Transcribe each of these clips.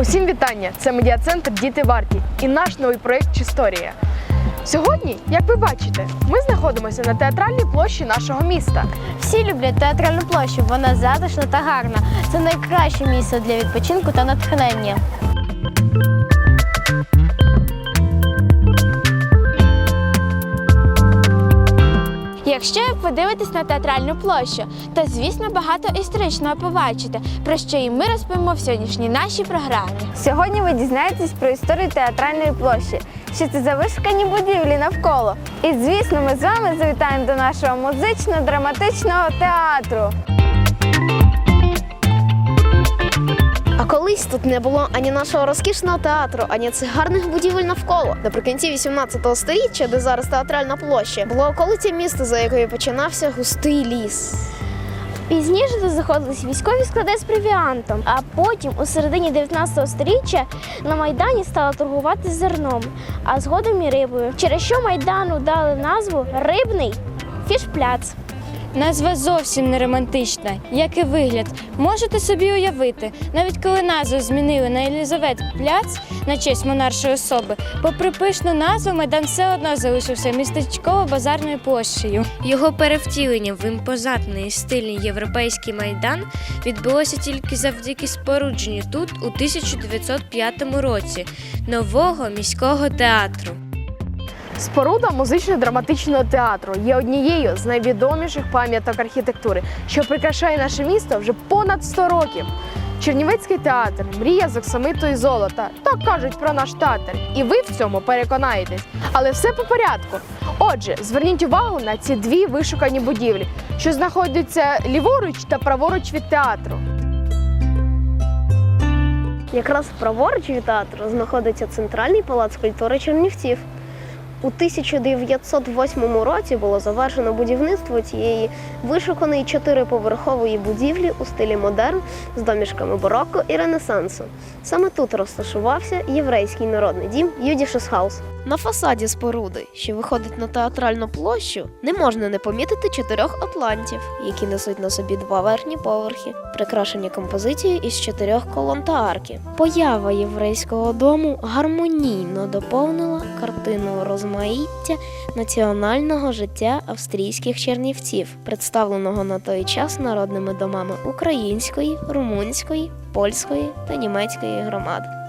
Усім вітання! Це медіа-центр Діти варті і наш новий проєкт Чисторія. Сьогодні, як ви бачите, ми знаходимося на театральній площі нашого міста. Всі люблять театральну площу, вона затишна та гарна. Це найкраще місце для відпочинку та натхнення. Якщо ви подивитесь на театральну площу, то звісно багато історичного побачите, про що і ми розповімо в сьогоднішній нашій програмі. Сьогодні ви дізнаєтесь про історію театральної площі, що це за вишукані будівлі навколо. І звісно, ми з вами завітаємо до нашого музично-драматичного театру. Колись тут не було ані нашого розкішного театру, ані цих гарних будівель навколо. Наприкінці 18 століття, де зараз театральна площа, було околиця міста, за якою починався густий ліс. Пізніше тут знаходились військові склади з провіантом, а потім, у середині 19 століття, на Майдані стали торгувати зерном, а згодом і рибою, через що Майдану дали назву Рибний фішпляц. Назва зовсім не романтична, як і вигляд. Можете собі уявити, навіть коли назву змінили на Елізавет Пляц на честь монаршої особи, попри пишну назву, майдан все одно залишився містечково-базарною площею. Його перевтілення в імпозантний і стильний європейський майдан відбулося тільки завдяки спорудженню тут у 1905 році нового міського театру. Споруда музично-драматичного театру є однією з найвідоміших пам'яток архітектури, що прикрашає наше місто вже понад 100 років. Чернівецький театр мрія з оксамиту і золота. Так кажуть про наш театр. І ви в цьому переконаєтесь. Але все по порядку. Отже, зверніть увагу на ці дві вишукані будівлі, що знаходяться ліворуч та праворуч від театру. Якраз праворуч від театру знаходиться центральний палац культури Чернівців. У 1908 році було завершено будівництво цієї вишуканої чотириповерхової будівлі у стилі модерн з домішками бароко і ренесансу. Саме тут розташувався єврейський народний дім Юдішес Хаус. На фасаді споруди, що виходить на театральну площу, не можна не помітити чотирьох атлантів, які несуть на собі два верхні поверхи, прикрашені композицією із чотирьох колон та арки. Поява єврейського дому гармонійно доповнила картину розмаїття національного життя австрійських чернівців, представленого на той час народними домами української, румунської, польської та німецької громад.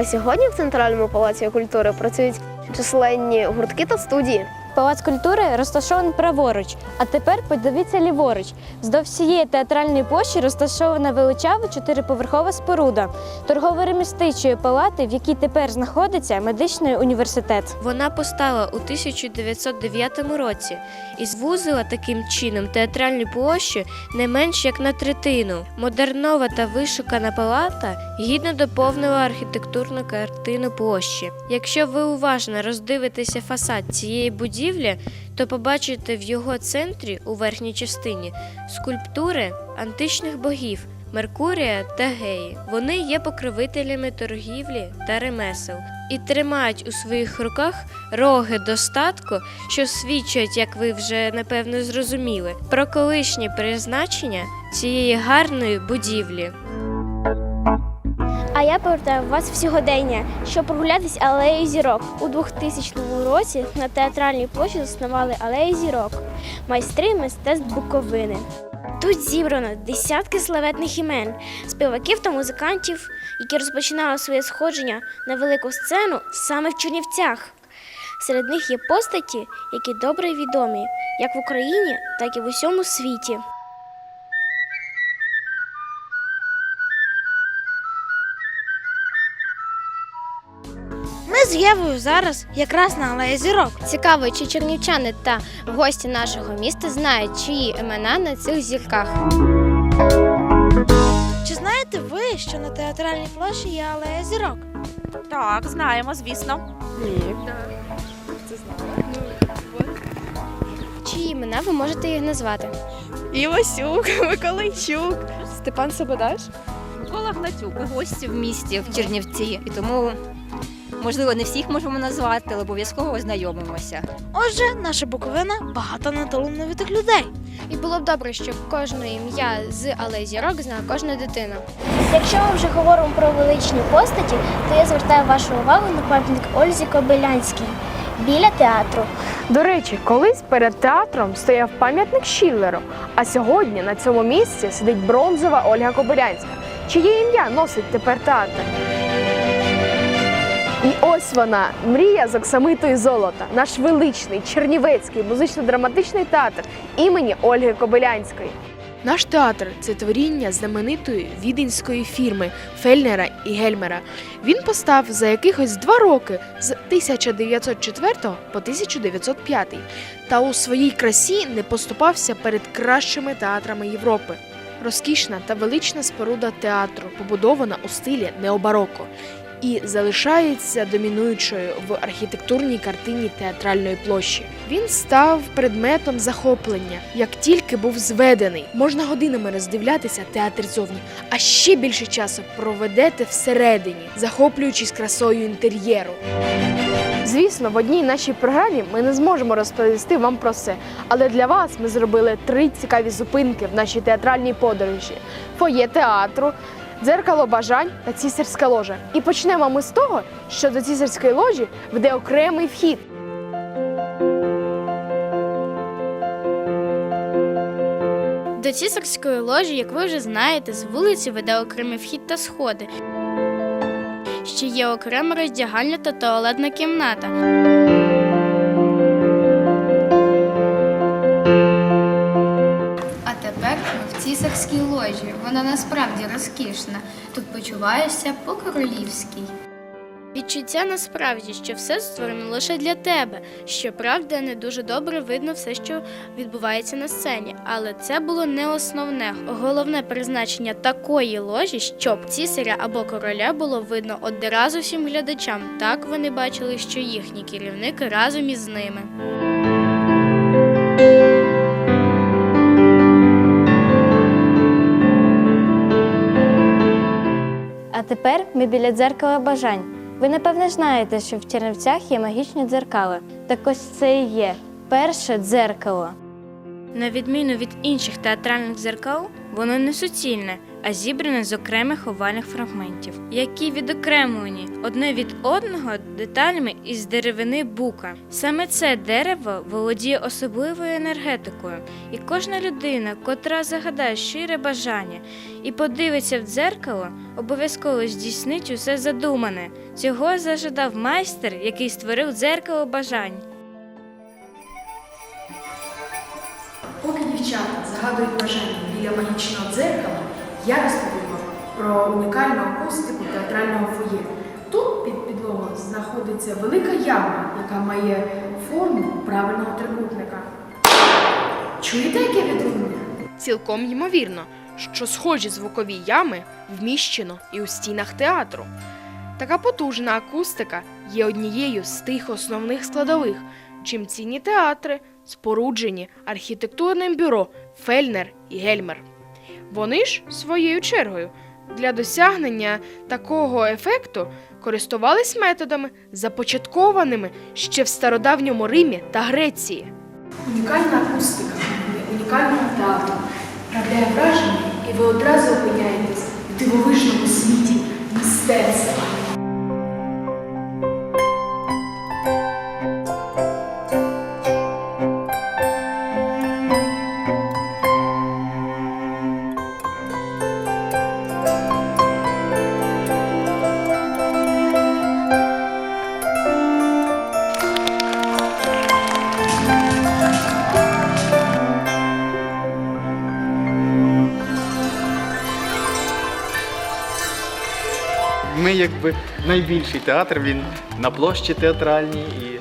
А сьогодні в Центральному палаці культури працюють численні гуртки та студії. Палац культури розташований праворуч, а тепер подивіться ліворуч. Вздовж всієї театральної площі розташована величава чотириповерхова споруда торгово-ремістичої палати, в якій тепер знаходиться медичний університет. Вона постала у 1909 році і звузила таким чином театральну площу не менш як на третину. Модернова та вишукана палата гідно доповнила архітектурну картину площі. Якщо ви уважно роздивитеся фасад цієї будівлі, то побачите в його центрі у верхній частині скульптури античних богів. Меркурія та Геї. Вони є покровителями торгівлі та ремесел і тримають у своїх руках роги достатку, що свідчать, як ви вже напевно зрозуміли, про колишнє призначення цієї гарної будівлі. Я повертаю вас в сьогодення, щоб прогулятись алеєю зірок. У 2000 році на театральній площі заснували алею зірок, майстри мистецтв Буковини. Тут зібрано десятки славетних імен, співаків та музикантів, які розпочинали своє сходження на велику сцену саме в Чернівцях. Серед них є постаті, які добре відомі як в Україні, так і в усьому світі. Євою зараз якраз на алеї зірок. Цікаво, чи чернівчани та гості нашого міста знають, чиї імена на цих зірках. Чи знаєте ви, що на театральній площі є алея зірок? Так, знаємо, звісно. Ні. Чиї імена ви можете їх назвати? Івасюк, Миколайчук, Степан Сободаш? Микола Гнатюк, гості в місті в Чернівці, і тому, можливо, не всіх можемо назвати, але обов'язково ознайомимося. Отже, наша Буковина багата на талановитих людей. І було б добре, щоб кожне ім'я з алеї зірок знала кожна дитина. Якщо ми вже говоримо про величні постаті, то я звертаю вашу увагу на пам'ятник Ользі Кобилянській біля театру. До речі, колись перед театром стояв пам'ятник Шіллеру, а сьогодні на цьому місці сидить бронзова Ольга Кобилянська, чиє ім'я носить тепер театр. І ось вона, мрія з оксамиту золота, наш величний Чернівецький музично-драматичний театр імені Ольги Кобилянської. Наш театр це творіння знаменитої віденської фірми Фельнера і Гельмера. Він постав за якихось два роки з 1904 по 1905 та у своїй красі не поступався перед кращими театрами Європи. Розкішна та велична споруда театру побудована у стилі необароко і залишається домінуючою в архітектурній картині театральної площі. Він став предметом захоплення, як тільки був зведений. Можна годинами роздивлятися театр зовні, а ще більше часу проведете всередині, захоплюючись красою інтер'єру. Звісно, в одній нашій програмі ми не зможемо розповісти вам про все, але для вас ми зробили три цікаві зупинки в нашій театральній подорожі: фоє театру, дзеркало бажань та цісарська ложа. І почнемо ми з того, що до цісарської ложі веде окремий вхід. До цісарської ложі, як ви вже знаєте, з вулиці веде окремий вхід та сходи. Ще є окрема роздягальня та туалетна кімната. Ми ложі. Вона насправді розкішна. Тут почуваєшся по-королівській. Відчуття насправді, що все створено лише для тебе. Щоправда, не дуже добре видно все, що відбувається на сцені, але це було не основне. Головне призначення такої ложі, щоб цісаря або короля було видно одразу всім глядачам. Так вони бачили, що їхній керівник разом із ними. Ми біля дзеркала бажань. Ви напевне знаєте, що в Чернівцях є магічні дзеркала. Так ось це і є перше дзеркало. На відміну від інших театральних дзеркал, воно не суцільне, а зібране з окремих овальних фрагментів, які відокремлені одне від одного деталями із деревини бука. Саме це дерево володіє особливою енергетикою, і кожна людина, котра загадає щире бажання і подивиться в дзеркало, обов'язково здійснить усе задумане. Цього зажадав майстер, який створив дзеркало бажань. Поки дівчата загадують бажання біля магічного дзеркала, я розповім вам про унікальну акустику театрального фоє. Тут під підлогою знаходиться велика яма, яка має форму правильного трикутника. Чуєте, яке відлуння? Цілком ймовірно, що схожі звукові ями вміщено і у стінах театру. Така потужна акустика є однією з тих основних складових, чим цінні театри споруджені архітектурним бюро Фельнер і Гельмер. Вони ж своєю чергою для досягнення такого ефекту користувались методами, започаткованими ще в стародавньому Римі та Греції. Унікальна акустика унікальна театру надає враження, і ви одразу опиняєтесь в дивовижному світі мистецтва. Ми якби найбільший театр, він на площі театральній. І е,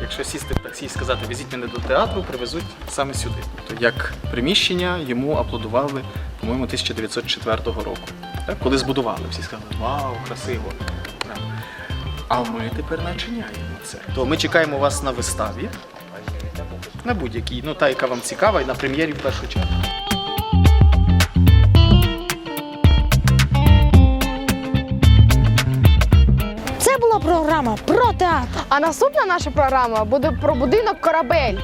якщо сісти в таксі і сказати, везіть мене до театру, привезуть саме сюди. Тобто як приміщення йому аплодували, по-моєму, 1904 року. Так? Коли збудували, всі сказали, вау, красиво. А ми тепер начиняємо це. То ми чекаємо вас на виставі. На будь-якій, ну та, яка вам цікава, і на прем'єрі в першу чергу. Програма про театр. А наступна наша програма буде про будинок корабель.